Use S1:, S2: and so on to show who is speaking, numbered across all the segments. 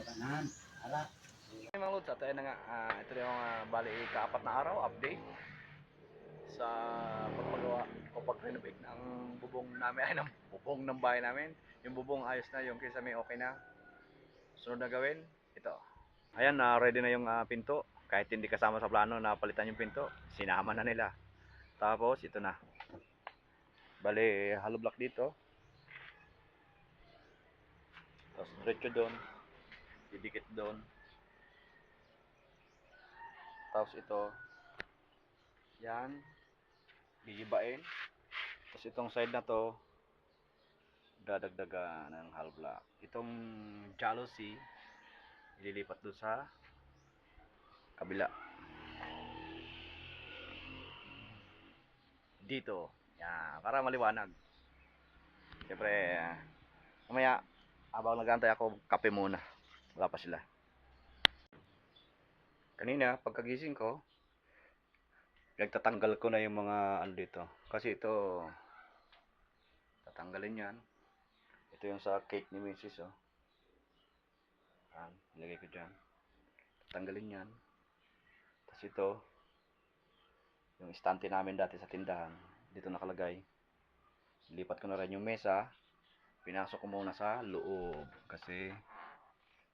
S1: Tanan. Ala.
S2: Hey, mga lods, at na nga, ah, ito yung ah, bali kaapat na araw, update sa pagpagawa o pag-renovate ng bubong namin, ay ng bubong ng bahay namin. Yung bubong ayos na, yung kisame okay na. Sunod na gawin, ito. Ayan, na ready na yung ah, pinto. Kahit hindi kasama sa plano na palitan yung pinto, sinama na nila. Tapos, ito na. Bali, hollow block dito. Tapos, diretso doon. Didikit doon. Tapos ito, yan, gigibain. Tapos itong side na to, dadagdagan ng half block. Itong jealousy, ililipat doon sa kabila. Dito, yan, para maliwanag. Siyempre, mamaya, habang nagantay ako, kape muna. Wala pa sila. Kanina, pagkagising ko, nagtatanggal ko na yung mga ano dito. Kasi ito, tatanggalin yan. Ito yung sa cake ni Mrs. Oh. Yan, ilagay ko dyan. Tatanggalin yan. Tapos ito, yung istante namin dati sa tindahan, dito nakalagay. Lipat ko na rin yung mesa. Pinasok ko muna sa loob. Kasi,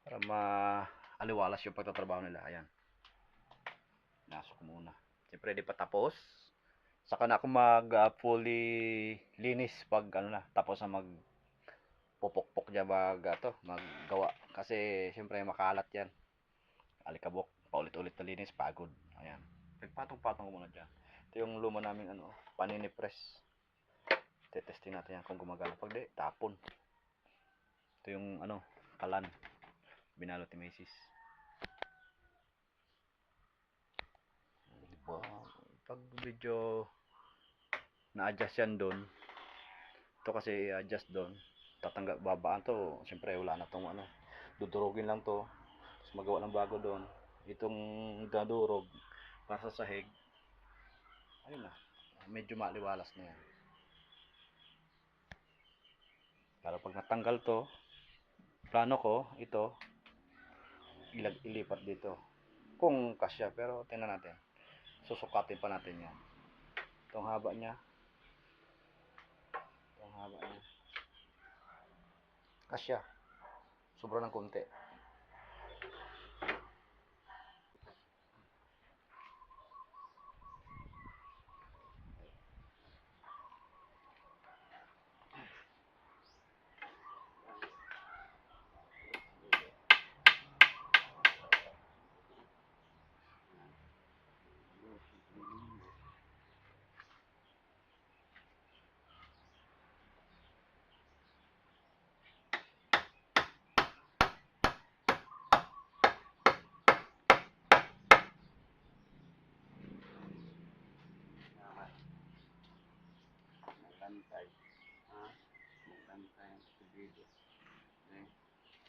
S2: para maaliwalas yung pagtatrabaho nila. Ayan. Pinasok ko muna. Siyempre, di pa tapos. Saka na ako mag ah, fully linis pag ano na, tapos na mag pupukpok dyan mag, ah, to, maggawa. Kasi, siyempre, makalat yan. Alikabok, paulit-ulit na linis, pagod. Ayan. Nagpatong-patong muna dyan. Ito yung luma namin, ano, panini press. Tetesting natin yan kung gumagana. Pag di, tapon. Ito yung, ano, kalan. Binalot ni Macy's. Diba? Pag video na-adjust yan doon, ito kasi i-adjust doon, tatangga, babaan to, siyempre wala na tong ano, dudurugin lang to, tapos magawa ng bago doon, itong dadurog, para sa sahig, ayun na, medyo maliwalas na yan. Pero pag natanggal to, plano ko, ito, ilag ilipat dito. Kung kasya, pero tingnan natin. Susukatin pa natin yan. Itong haba niya. Itong haba niya. Kasya. Sobra ng konti.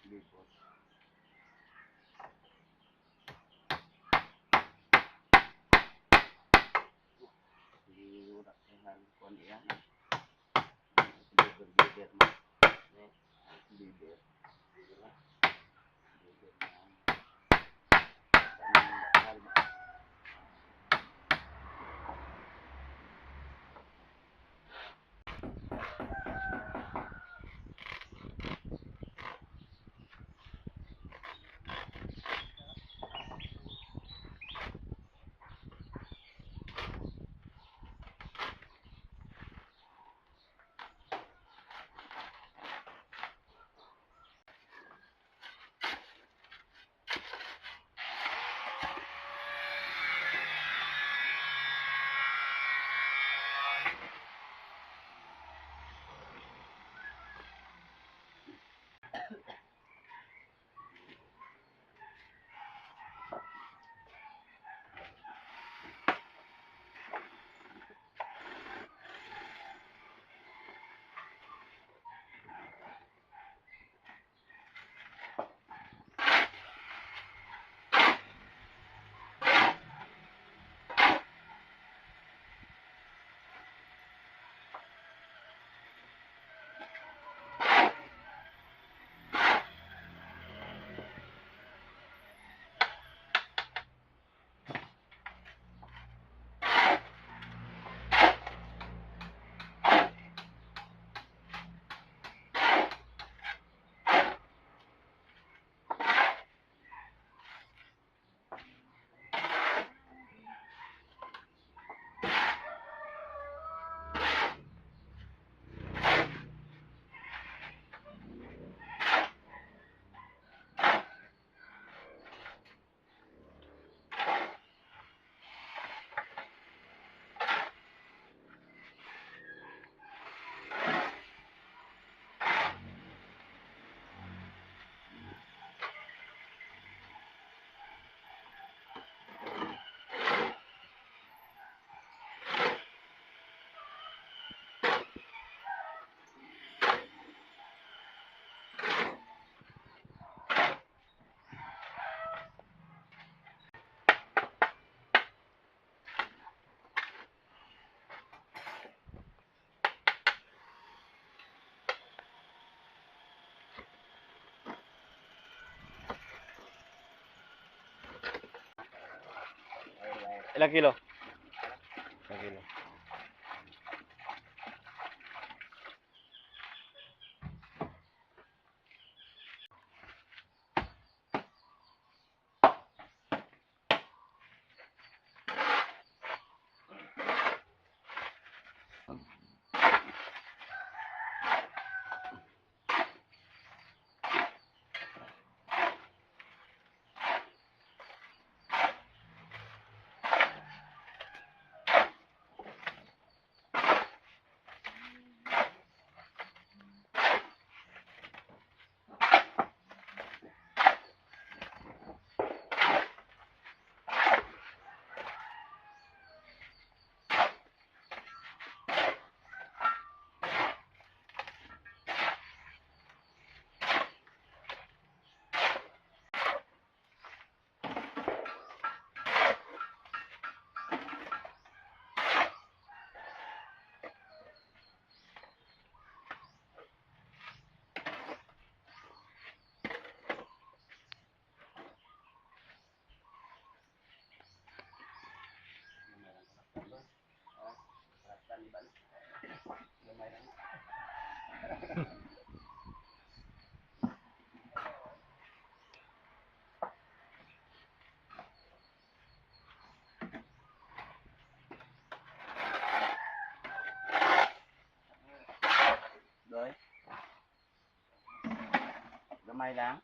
S2: Newport. Tuhan kon ya. Bibir, bibir, bibir, bibir, bibir, laki
S1: lo. Gamay lang.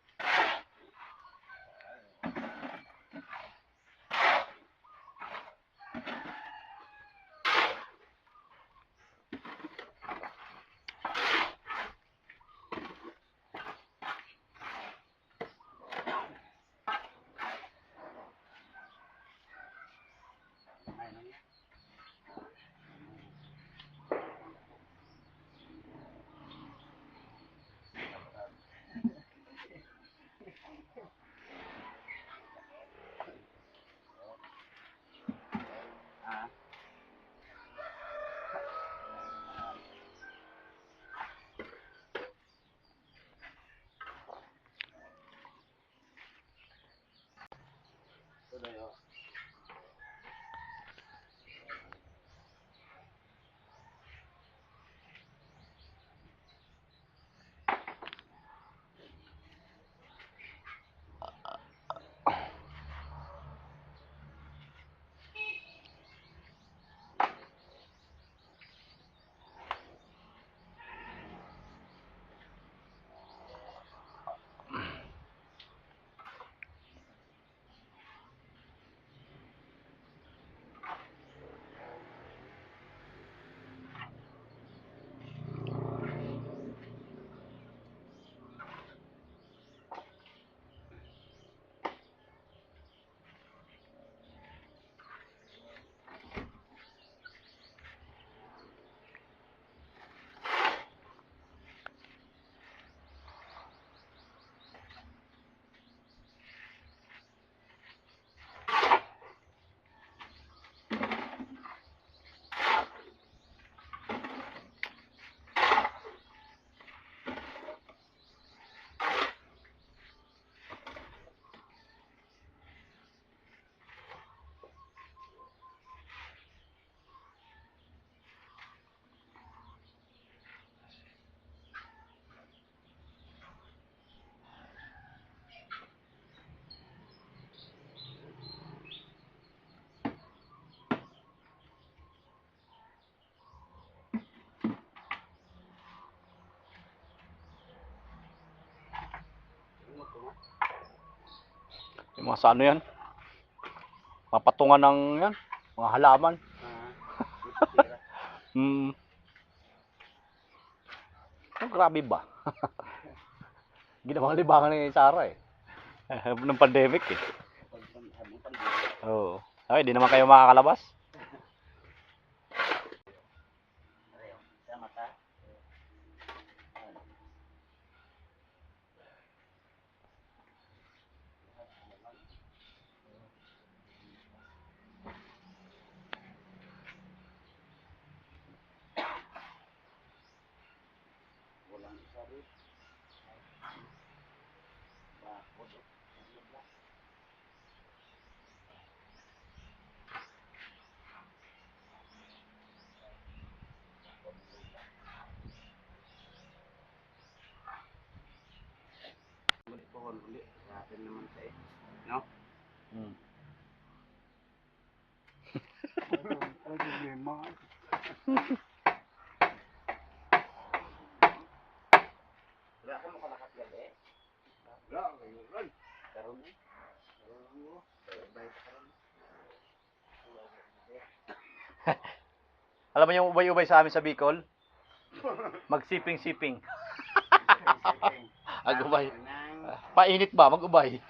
S1: Tuloy, oh.
S2: Sa ano yan? Mapatungan ng yan, mga halaman.
S1: Ah.
S2: Hmm. Oh, grabe ba? Ginawang libangan ni Sarah eh. Nung pandemic eh. Oo. Ay, di naman kayo makakalabas.
S1: biết và một lúc một lúc lắm pohon ulit ya dan teman saya no
S2: hmm.
S3: Lagi memang.
S1: Wala. Karoon eh. Karoon mo.
S2: Alam mo yung ubay-ubay sa amin sa Bicol? Magsiping-siping. Agubay. Painit ba? Mag-ubay.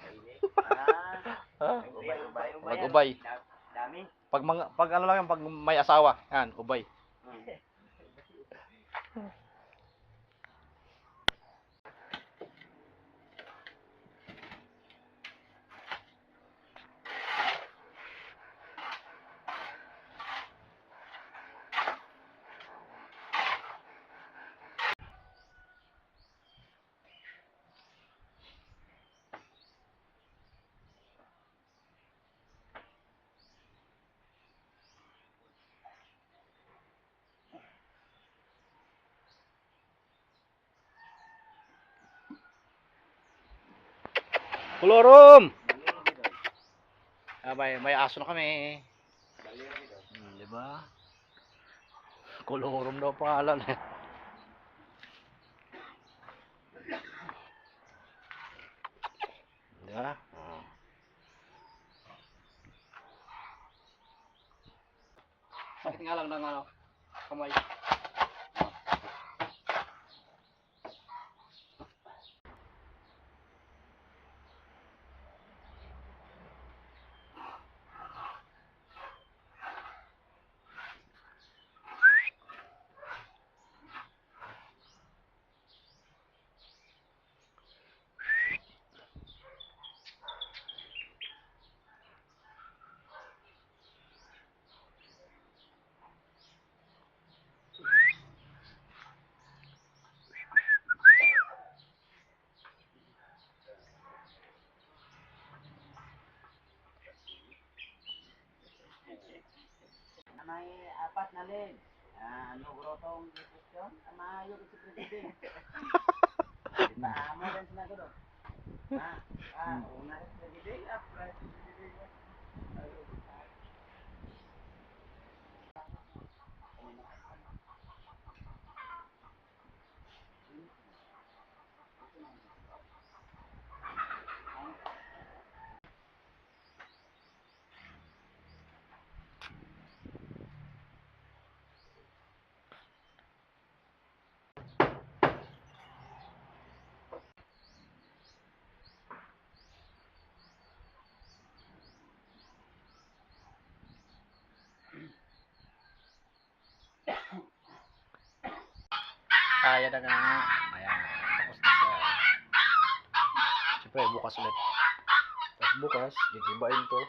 S1: Ah.
S2: Mag-ubay.
S1: Da- Dami.
S2: Pag, mga, pag ano lang pag may asawa. Yan, ubay. Kolorom! Ah, may, may aso na kami. Hmm, di ba? Kolorom daw pangalan. Di ba? Ah. Sakit nga lang ng ano, kamay. May leg. Ah, ano grotong question? Maayo si President. Paamo rin sila ko Ah, ah, una si President, Kaya na nga. Ayan. Tapos na siya. Siyempre, bukas ulit. Tapos bukas, gigibain to.